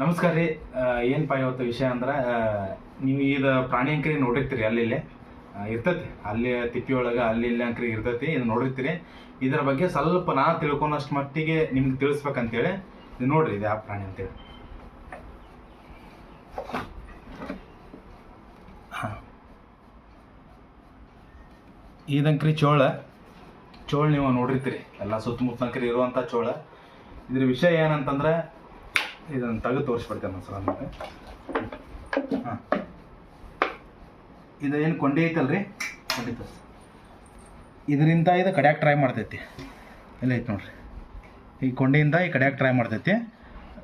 ನಮಸ್ಕಾರ ರೀ. ಏನಪ್ಪ ಇವತ್ತು ವಿಷಯ ಅಂದ್ರೆ ನೀವು ಇದು ಪ್ರಾಣಿ ಅಂಕರಿ ನೋಡಿರ್ತೀರಿ ಅಲ್ಲಿ ಆ, ಇರ್ತೈತಿ. ಅಲ್ಲಿ ತಿಪ್ಪಿಯೊಳಗೆ ಅಲ್ಲಿ ಇಲ್ಲಿ ಅಂಕರಿ ಇರ್ತೈತಿ. ಇದು ನೋಡಿರ್ತೀರಿ. ಇದರ ಬಗ್ಗೆ ಸ್ವಲ್ಪ ನಾ ತಿಳ್ಕೊಳಷ್ಟು ಮಟ್ಟಿಗೆ ನಿಮ್ಗೆ ತಿಳಿಸ್ಬೇಕಂತೇಳಿ ನೋಡ್ರಿ ಇದು ಯಾವ ಪ್ರಾಣಿ ಅಂತೇಳಿ. ಹಾಂ. ಇದಂಕ್ರಿ ಚೋಳ. ಚೋಳ ನೀವು ನೋಡಿರ್ತೀರಿ. ಎಲ್ಲ ಸುತ್ತಮುತ್ತ ಅಂಕರಿ ಇರುವಂಥ ಚೋಳ. ಇದ್ರ ವಿಷಯ ಏನಂತಂದ್ರೆ ಇದನ್ನು ತೆಗೆದು ತೋರಿಸ್ಬಿಡ್ತೇನೆ ನಾನು ಸಲ ನಿಮಗೆ ಹಾಂ. ಇದು ಏನು ಕೊಂಡಿ ಐತಲ್ರಿ? ಕೊಂಡಿ ತೋರಿಸಿ. ಇದರಿಂದ ಇದು ಕಡ್ಯಾಕ್ ಟ್ರೈ ಮಾಡ್ತೈತಿ. ಎಲ್ಲ ಐತೆ ನೋಡ್ರಿ? ಈ ಕೊಂಡಿಯಿಂದ ಈ ಕಡ್ಯಾಕ್ ಟ್ರೈ ಮಾಡ್ತೈತಿ.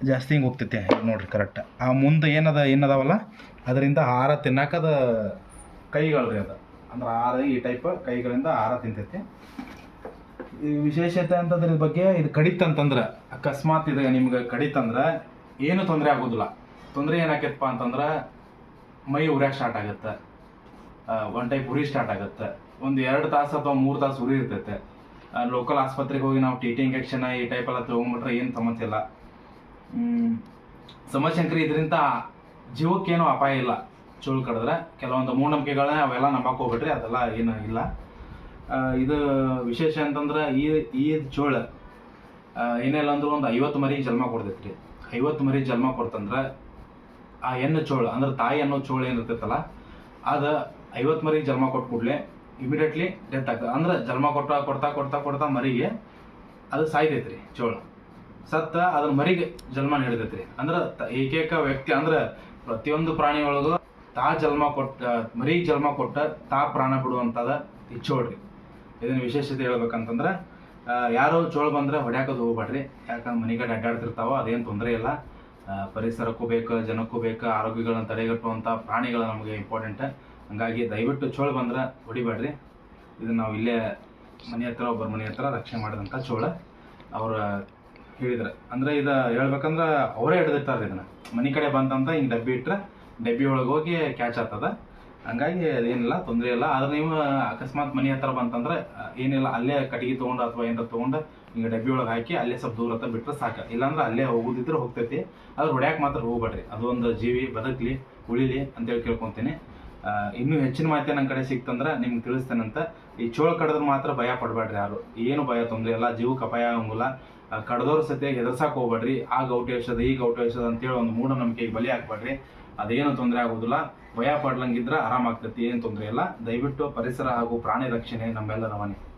ಜಾಸ್ತಿ ಹಿಂಗೆ ಹೋಗ್ತೈತಿ. ನೋಡ್ರಿ ಕರೆಕ್ಟ್ ಆ ಮುಂದೆ ಏನದ, ಏನದಾವಲ್ಲ? ಅದರಿಂದ ಆಹಾರ ತಿನ್ನಕದ ಕೈಗಳು ರೀ ಅದು. ಅಂದ್ರೆ ಆಹಾರ ಈ ಟೈಪ್ ಕೈಗಳಿಂದ ಆಹಾರ ತಿಂತೈತಿ. ಈ ವಿಶೇಷತೆ ಅಂತಂದ್ರೆ ಇದ್ರ ಬಗ್ಗೆ ಇದು ಕಡಿತಂತಂದ್ರೆ, ಅಕಸ್ಮಾತ್ ಇದು ನಿಮ್ಗೆ ಕಡಿತಂದ್ರೆ ಏನು ತೊಂದರೆ ಆಗೋದಿಲ್ಲ. ತೊಂದರೆ ಏನಾಕೈತಪ್ಪ ಅಂತಂದ್ರೆ ಮೈ ಉರಿಯಾಕ ಸ್ಟಾರ್ಟ್ ಆಗುತ್ತೆ. ಒನ್ ಟೈಪ್ ಉರಿ ಸ್ಟಾರ್ಟ್ ಆಗುತ್ತೆ. ಒಂದು ಎರಡು ತಾಸು ಅಥವಾ ಮೂರು ತಾಸು ಉರಿ ಇರ್ತೈತೆ. ಲೋಕಲ್ ಆಸ್ಪತ್ರೆಗೆ ಹೋಗಿ ನಾವು ಟಿ ಟಿ ಇಂಜೆಕ್ಷನ್ ಈ ಟೈಪ್ ಎಲ್ಲ ತೊಗೊಂಡ್ಬಿಟ್ರೆ ಏನು ಸಮಸ್ಯೆ ಇಲ್ಲ. ಹ್ಮ್, ಸಮಸ್ಯೆ ಅಂಕ್ರಿ ಇದರಿಂದ ಜೀವಕ್ಕೇನು ಅಪಾಯ ಇಲ್ಲ. ಚೋಳು ಕಡಿದ್ರೆ ಕೆಲವೊಂದು ಮೂಢನಂಬಿಕೆಗಳನ್ನ ಅವೆಲ್ಲ ನಂಬಕ್ಕೆ ಹೋಗ್ಬಿಟ್ರಿ ಅದೆಲ್ಲ ಏನು ಇಲ್ಲ. ಇದು ವಿಶೇಷ ಅಂತಂದ್ರೆ ಈ ಈ ಚೋಳ ಏನಿಲ್ಲ ಅಂದ್ರೆ ಒಂದು ಐವತ್ತು ಮರಿ ಜನ್ಮ ಕೊಡ್ತೈತ್ರಿ. ಐವತ್ತು ಮರಿ ಜನ್ಮ ಕೊಡ್ತಂದ್ರೆ ಆ ಹೆಣ್ಣು ಚೋಳ, ಅಂದ್ರೆ ತಾಯಿ ಅನ್ನೋ ಚೋಳ ಏನಿರ್ತೈತಲ್ಲ, ಅದ ಐವತ್ತು ಮರಿ ಜನ್ಮ ಕೊಟ್ಟ ಕೂಡಲೇ ಇಮಿಡಿಯೇಟ್ಲಿ ಡೆತ್ ಆಗ್ತದೆ. ಅಂದ್ರೆ ಜನ್ಮ ಕೊಟ್ಟ, ಕೊಡ್ತಾ ಕೊಡ್ತಾ ಕೊಡ್ತಾ ಮರಿಗೆ ಅದು ಸಾಯ್ತೈತ್ರಿ ಚೋಳ. ಸತ್ತ ಅದ್ರ ಮರಿಗೆ ಜನ್ಮ ನೀಡ್ತೈತ್ರಿ. ಅಂದ್ರೆ ಏಕೈಕ ವ್ಯಕ್ತಿ, ಅಂದ್ರೆ ಪ್ರತಿಯೊಂದು ಪ್ರಾಣಿ ಒಳಗೂ ತಾ ಜನ್ಮ ಕೊಟ್ಟ ಮರಿಗೆ ಜನ್ಮ ಕೊಟ್ಟ ತಾ ಪ್ರಾಣ ಬಿಡುವಂತದ ಈ ಚೋಳ್ರಿ. ಇದನ್ನ ವಿಶೇಷತೆ ಹೇಳ್ಬೇಕಂತಂದ್ರೆ ಯಾರೋ ಚೋಳ ಬಂದ್ರೆ ಹೊಡ್ಯಾಕದು ಹೋಗ್ಬೇಡ್ರಿ. ಯಾಕಂದ್ರೆ ಮನೆಗಡೆ ಅಡ್ಡಾಡ್ತಿರ್ತಾವ ಅದೇನು ತೊಂದರೆ ಇಲ್ಲ. ಪರಿಸರಕ್ಕೂ ಬೇಕು, ಜನಕ್ಕೂ ಬೇಕು, ಆರೋಗ್ಯಗಳನ್ನ ತಡೆಗಟ್ಟುವಂಥ ಪ್ರಾಣಿಗಳು ನಮಗೆ ಇಂಪಾರ್ಟೆಂಟ್ ಹಂಗಾಗಿ ದಯವಿಟ್ಟು ಚೋಳ ಬಂದ್ರೆ ಹೊಡಿಬೇಡ್ರಿ. ಇದನ್ನ ನಾವು ಇಲ್ಲೇ ಮನೆ ಹತ್ರ, ಒಬ್ಬರ ಮನೆ ಹತ್ರ ರಕ್ಷಣೆ ಮಾಡಿದಂಥ ಚೋಳ ಅವ್ರ ಹೇಳಿದ್ರೆ. ಅಂದ್ರೆ ಇದು ಹೇಳ್ಬೇಕಂದ್ರೆ ಅವರೇ ಹಿಡಿದಿರ್ತಾರೆ ಇದನ್ನ. ಮನೆ ಕಡೆ ಬಂತಂತ ಹಿಂಗೆ ಡಬ್ಬಿ ಇಟ್ರೆ, ಡಬ್ಬಿ ಒಳಗೆ ಹೋಗಿ ಕ್ಯಾಚ್ ಆಗ್ತದ. ಹಂಗಾಗಿ ಅದೇನಿಲ್ಲ, ತೊಂದರೆ ಇಲ್ಲ. ಆದ್ರೆ ನೀವು ಅಕಸ್ಮಾತ್ ಮನೆ ಹತ್ರ ಬಂತಂದ್ರೆ ಏನಿಲ್ಲ, ಅಲ್ಲೇ ಕಟ್ಟಿಗೆ ತೊಗೊಂಡು ಅಥವಾ ಏನಾರ ತೊಗೊಂಡು ಹಿಂಗೆ ಡಬ್ಬಿ ಒಳಗೆ ಹಾಕಿ ಅಲ್ಲೇ ಸ್ವಲ್ಪ ದೂರ ಹತ್ರ ಬಿಟ್ಟರೆ ಸಾಕು. ಇಲ್ಲಾಂದ್ರೆ ಅಲ್ಲೇ ಹೋಗುದಿದ್ರೆ ಹೋಗ್ತೈತಿ. ಆದ್ರೆ ಹೊಡ್ಯಾಕ್ ಮಾತ್ರ ಹೋಗ್ಬೇಡ್ರಿ. ಅದೊಂದು ಜೀವಿ, ಬದುಕಲಿ, ಉಳಿಲಿ ಅಂತೇಳಿ ಕೇಳ್ಕೊತೀನಿ. ಇನ್ನೂ ಹೆಚ್ಚಿನ ಮಾಹಿತಿ ನನ್ನ ಕಡೆ ಸಿಕ್ತಂದ್ರೆ ನಿಮ್ಗೆ ತಿಳಿಸ್ತೇನಂತ ಈ ಚೋಳ ಕಡಿದ್ರೆ ಮಾತ್ರ ಭಯ ಪಡಬೇಡ್ರಿ ಯಾರು. ಏನು ಭಯ, ತೊಂದರೆ ಇಲ್ಲ. ಜೀವಕ್ಕೆ ಅಪಾಯ ಆಗಂಗಿಲ್ಲ. ಕಡ್ದವ್ರ ಸತ್ಯ ಎದುರ್ಸಕ್ಕೆ ಹೋಗ್ಬೇಡ್ರಿ. ಆ ಗೌಟಿ ಔಷಧ, ಈ ಗೌಟಿ ಔಷಧ ಅಂತೇಳಿ ಒಂದು ಮೂಢನಂಬಿಕೆಗೆ ಬಲಿ ಹಾಕ್ಬೇಡ್ರಿ. ಅದೇನು ತೊಂದರೆ ಆಗೋದಿಲ್ಲ. ಭಯ ಪಡ್ಲಂಗಿದ್ರೆ ಆರಾಮಾಗ್ತೈತಿ, ಏನು ತೊಂದರೆ ಇಲ್ಲ. ದಯವಿಟ್ಟು ಪರಿಸರ ಹಾಗೂ ಪ್ರಾಣಿ ರಕ್ಷಣೆ ನಮ್ಮೆಲ್ಲರ ಮನೆ.